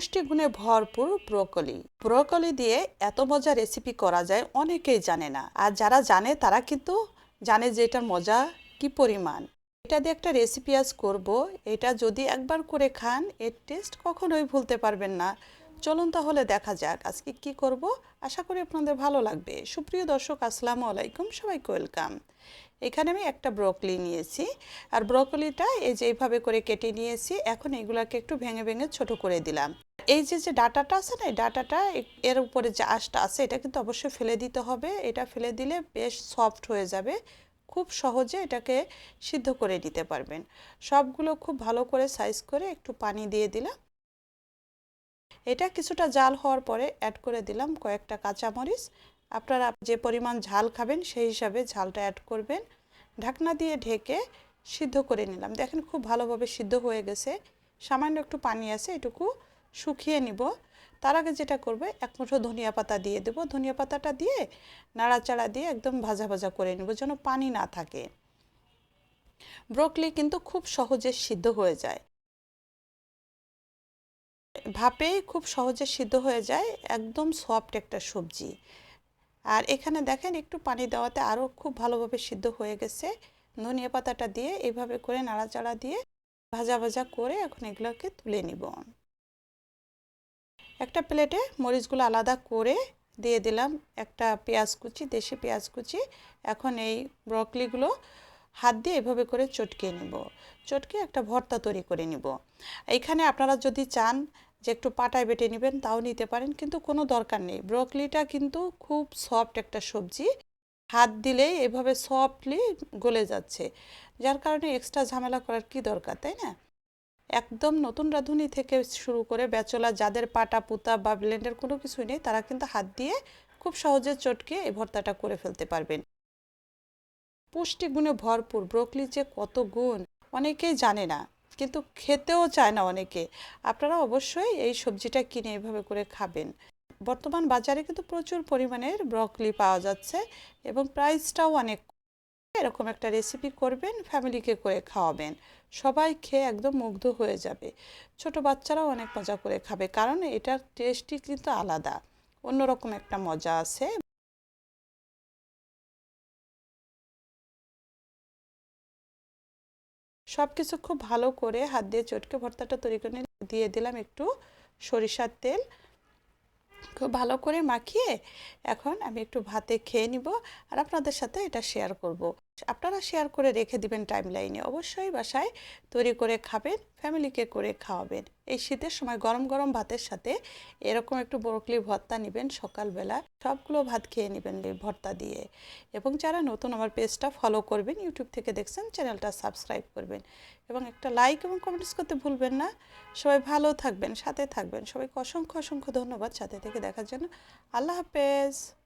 পুষ্টিগুণে ভরপুর broccoli. Broccoli দিয়ে এত মজা রেসিপি করা যায় অনেকেই জানে না। আর যারা জানে, তারা কিন্তু জানে যে এটার মজা কি পরিমাণ। এটা দিয়ে একটা রেসিপি আজ করব। এটা যদি একবার করে খান, এর টেস্ট কখনোই ভুলতে পারবেন না। চলুন তাহলে দেখা যাক আজকে কি করব। আশা করি আপনাদের ভালো লাগবে। সুপ্রিয় দর্শক, আসসালামু আলাইকুম। সবাইকে ওয়েলকাম। এখানে আমি একটা ব্রোকলি নিয়েছি। আর ব্রোকলিটা এই যে এইভাবে করে কেটে নিয়েছি, এখন এগুলাকে একটু ভেঙে ভেঙে ছোট করে দিলাম। এই যে যে ডাটাটা আছে না, এই ডাটাটা এর উপরে যে আঁশটা আছে, এটা কিন্তু অবশ্যই ফেলে দিতে হবে। এটা ফেলে দিলে বেশ সফট হয়ে যাবে। খুব সহজে এটাকে সিদ্ধ করে নিতে পারবেন। সবগুলো খুব ভালো করে সাইজ করে একটু পানি দিয়ে দিলাম। এটা কিছুটা জাল হওয়ার পরে অ্যাড করে দিলাম কয়েকটা কাঁচামরিচ। আপনারা যে পরিমাণ ঝাল খাবেন, সেই হিসাবে ঝালটা অ্যাড করবেন। ঢাকনা দিয়ে ঢেকে সিদ্ধ করে নিলাম। দেখেন খুব ভালোভাবে সিদ্ধ হয়ে গেছে। সামান্য একটু পানি আছে, এটুকু শুকিয়ে নিব। তার আগে যেটা করবে, এক মুঠো ধনিয়া পাতা দিয়ে দেব। ধনিয়া পাতাটা দিয়ে নাড়াচাড়া দিয়ে একদম ভাজা ভাজা করে নেব, যেন পানি না থাকে। ব্রোকলি কিন্তু খুব সহজে সিদ্ধ হয়ে যায়। ভাপেই খুব সহজে সিদ্ধ হয়ে যায়, একদম সফট একটা সবজি। আর এখানে দেখেন, একটু পানি দেওয়াতে আরও খুব ভালোভাবে সিদ্ধ হয়ে গেছে। ধনিয়া পাতাটা দিয়ে এইভাবে করে নাড়াচাড়া দিয়ে ভাজা ভাজা করে এখন এগুলোকে তুলে নিব। একটা প্লেটে মরিচগুলো আলাদা করে দিয়ে দিলাম একটা পেঁয়াজ কুচি, দেশি পেঁয়াজ কুচি। এখন এই ব্রকলিগুলো হাত দিয়ে এভাবে করে চটকে নিব। চটকে একটা ভর্তা তৈরি করে নিব। এইখানে আপনারা যদি চান যে একটু পাটায় বেটে নেবেন, তাও নিতে পারেন, কিন্তু কোনো দরকার নেই। ব্রকলিটা কিন্তু খুব সফট একটা সবজি। হাত দিলেই এভাবে সফটলি গলে যাচ্ছে। যার কারণে এক্সট্রা ঝামেলা করার কি দরকার, তাই না? একদম নতুন রাঁধুনি থেকে শুরু করে ব্যাচলার যাদের পাটা, পুতা বা ব্লেন্ডের কোনো কিছুই নেই, তারা কিন্তু হাত দিয়ে খুব সহজে চটকে এই ভর্তাটা করে ফেলতে পারবেন পুষ্টিগুণে ভরপুর ব্রোকলি যে কত গুণ, অনেকেই জানে না, কিন্তু খেতেও চায় না অনেকে আপনারা অবশ্যই এই সবজিটা কিনে এভাবে করে খাবেন বর্তমান বাজারে কিন্তু প্রচুর পরিমাণের ব্রকলি পাওয়া যাচ্ছে এবং প্রাইসটাও অনেক। এরকম একটা রেসিপি করবেন ফ্যামিলিকে করে খাওয়াবেন। সবাই খেয়ে একদম মুগ্ধ হয়ে যাবে। ছোট বাচ্চারাও অনেক মজা করে খাবে, কারণ এটার টেস্টই কিন্তু আলাদা। অন্যরকম একটা মজা আছে। সব কিছু খুব ভালো করে হাত দিয়ে চটকে ভর্তাটা তৈরি করে দিয়ে দিলাম একটু সরিষার তেল। খুব ভালো করে মাখিয়ে এখন আমি একটু ভাতে খেয়ে নিব আর আপনাদের সাথে এটা শেয়ার করব। আপনারা শেয়ার করে রেখে দিবেন টাইম লাইনে অবশ্যই বাসায় তৈরি করে খাবেন ফ্যামিলিকে করে খাওয়াবেন। এই শীতের সময় গরম গরম ভাতের সাথে এরকম একটু ব্রোকলি ভর্তা নেবেন সকালবেলা। সবগুলো ভাত খেয়ে নেবেন ভর্তা দিয়ে। এবং যারা নতুন আমার পেজটা ফলো করবেন ইউটিউব থেকে দেখছেন চ্যানেলটা সাবস্ক্রাইব করবেন। এবং একটা লাইক এবং কমেন্টস করতে ভুলবেন না। সবাই ভালো থাকবেন, সাথে থাকবেন। সবাইকে অসংখ্য অসংখ্য ধন্যবাদ সাথে থেকে দেখার জন্য। আল্লাহ হাফেজ।